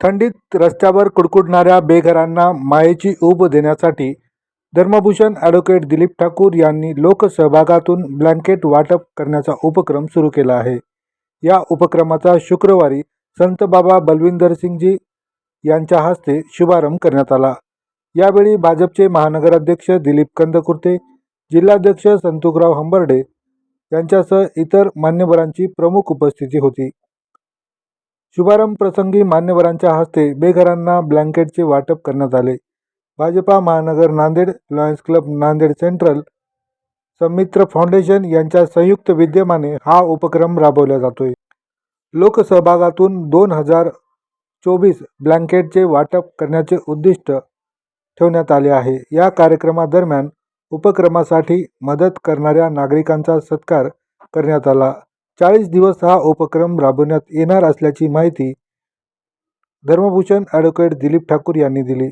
थंडीत रस्त्यावर कुडकुडणाऱ्या बेघरांना मायेची ऊब देण्यासाठी धर्मभूषण ॲडव्होकेट दिलीप ठाकूर यांनी लोकसहभागातून ब्लँकेट वाटप करण्याचा उपक्रम सुरू केला आहे. या उपक्रमाचा शुक्रवारी संत बाबा बलविंदर सिंगजी यांच्या हस्ते शुभारंभ करण्यात आला. यावेळी भाजपचे महानगराध्यक्ष दिलीप कंदकुर्ते जिल्हाध्यक्ष संतुकराव हंबर्डे यांच्यासह इतर मान्यवरांची प्रमुख उपस्थिती होती. शुभारंभ प्रसंगी मान्यवरांच्या हस्ते बेघरांना ब्लँकेटचे वाटप करण्यात आले. भाजपा महानगर Nanded Lions Club Nanded Central Samitra Foundation यांच्या संयुक्त विद्यमाने हा उपक्रम राबवला जातोय. लोकसहभागातून दोन हजार चोवीस ब्लँकेटचे वाटप करण्याचे उद्दिष्ट ठेवण्यात आले आहे. या कार्यक्रमादरम्यान उपक्रमासाठी मदत करणाऱ्या नागरिकांचा सत्कार करण्यात आला. चाळीस दिवस हा उपक्रम राबवण्यात येणार असल्याची माहिती धर्मभूषण ॲडव्होकेट दिलीप ठाकूर यांनी दिली.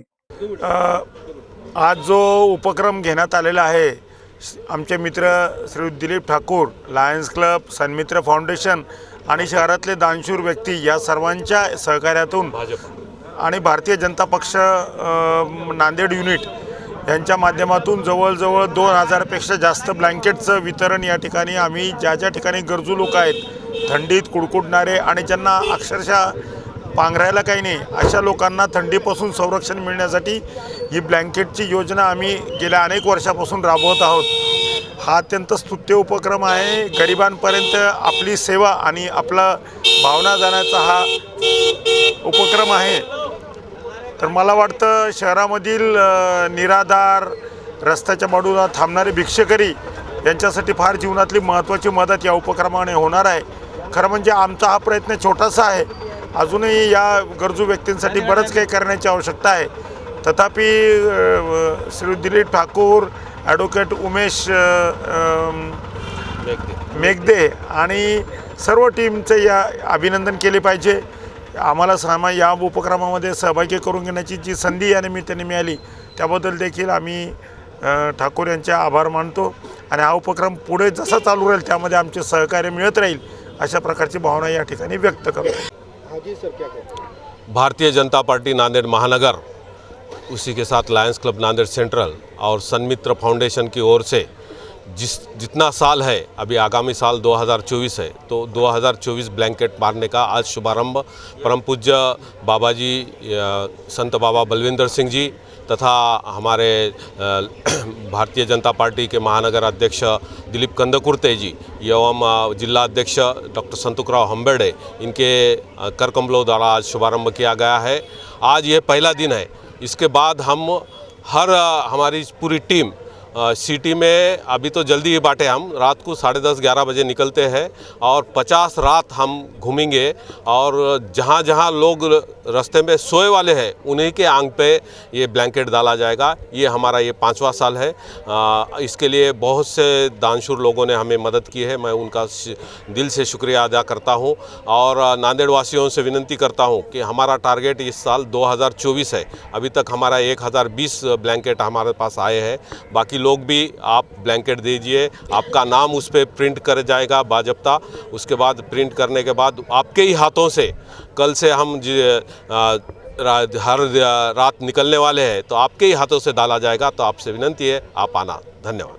आज जो उपक्रम घेण्यात आलेला आहे आमचे मित्र Shri Dilip Thakur Lions Club Sanmitra Foundation आणि शहरातले दानशूर व्यक्ती या सर्वांच्या सहकार्यातून आणि भारतीय जनता पक्ष नांदेड युनिट यांच्या माध्यमातून जवळजवळ दोन हजारपेक्षा जास्त ब्लँकेटचं वितरण या ठिकाणी आम्ही ज्या ज्या ठिकाणी गरजू लोक आहेत थंडीत कुडकुडणारे आणि ज्यांना अक्षरशः पांघरायला काही नाही अशा लोकांना थंडीपासून संरक्षण मिळण्यासाठी ही ब्लँकेटची योजना आम्ही गेल्या अनेक वर्षापासून राबवत आहोत. हा अत्यंत स्तुत्य उपक्रम आहे. गरिबांपर्यंत आपली सेवा आणि आपला भावना जाण्याचा हा उपक्रम आहे. तर मला वाटतं शहरामधील निराधार रस्त्याच्या बाजूला थांबणारे भिक्षकरी यांच्यासाठी फार जीवनातली महत्त्वाची मदत या उपक्रमाने होणार आहे. खरं म्हणजे आमचा हा प्रयत्न छोटासा आहे. अजूनही या गरजू व्यक्तींसाठी बरंच काही करण्याची आवश्यकता आहे. तथापि श्री दिलीप ठाकूर ॲडव्होकेट उमेश मेघदे. आणि सर्व टीमचं या अभिनंदन केले पाहिजे. आम्हाला सामा या उपक्रमामध्ये सहभागी करून घेण्याची जी संधी या निमित्ताने मिळाली त्याबद्दल देखील आम्ही ठाकूर यांचे आभार मानतो. आणि हा उपक्रम पुढे जसा चालू राहील त्यामध्ये आमचे सहकार्य मिळत राहील अशा प्रकारची भावना या ठिकाणी व्यक्त करतो. भारतीय जनता पार्टी नांदेड़ महानगर उसी के साथ लायंस क्लब नांदेड़ सेंट्रल और सन्मित्र फाउंडेशन की ओर से जिस जितना साल है, अभी आगामी साल 2024 है तो 2024 ब्लैंकेट मारने का आज शुभारंभ परम पूज्य बाबा जी संत बाबा बलविंदर सिंह जी तथा हमारे भारतीय जनता पार्टी के महानगर अध्यक्ष दिलीप कंदकुर्ते जी, एवं जिला अध्यक्ष डॉक्टर संतुकराव हम्बेडे इनके कर कमलों द्वारा आज शुभारंभ किया गया है। आज ये पहला दिन है। इसके बाद हम हर हमारी पूरी टीम सिटी में अभी तो जल्दी ही बांटे हम। रात को साढ़े दस ग्यारह बजे निकलते हैं और पचास रात हम घूमेंगे और जहाँ जहाँ लोग रास्ते में सोए वाले हैं उन्हीं के आंग पे ये ब्लैंकेट डाला जाएगा। ये हमारा ये पांचवा साल है। अ, इसके लिए बहुत से दानशूर लोगों ने हमें मदद की है। मैं उनका दिल से शुक्रिया अदा करता हूँ और नांदेड़ वासियों से विनंती करता हूँ कि हमारा टारगेट इस साल 2024 है। अभी तक हमारा 1020 ब्लैंकेट हमारे पास आए हैं। बाकी लोग भी आप ब्लैंकेट दीजिए, आपका नाम उस पर प्रिंट कर जाएगा बाजपता उसके बाद प्रिंट करने के बाद आपके ही हाथों से, कल से हम रा- हर रात निकलने वाले हैं तो आपके ही हाथों से डाला जाएगा तो आपसे विनंती है, आप आना। धन्यवाद।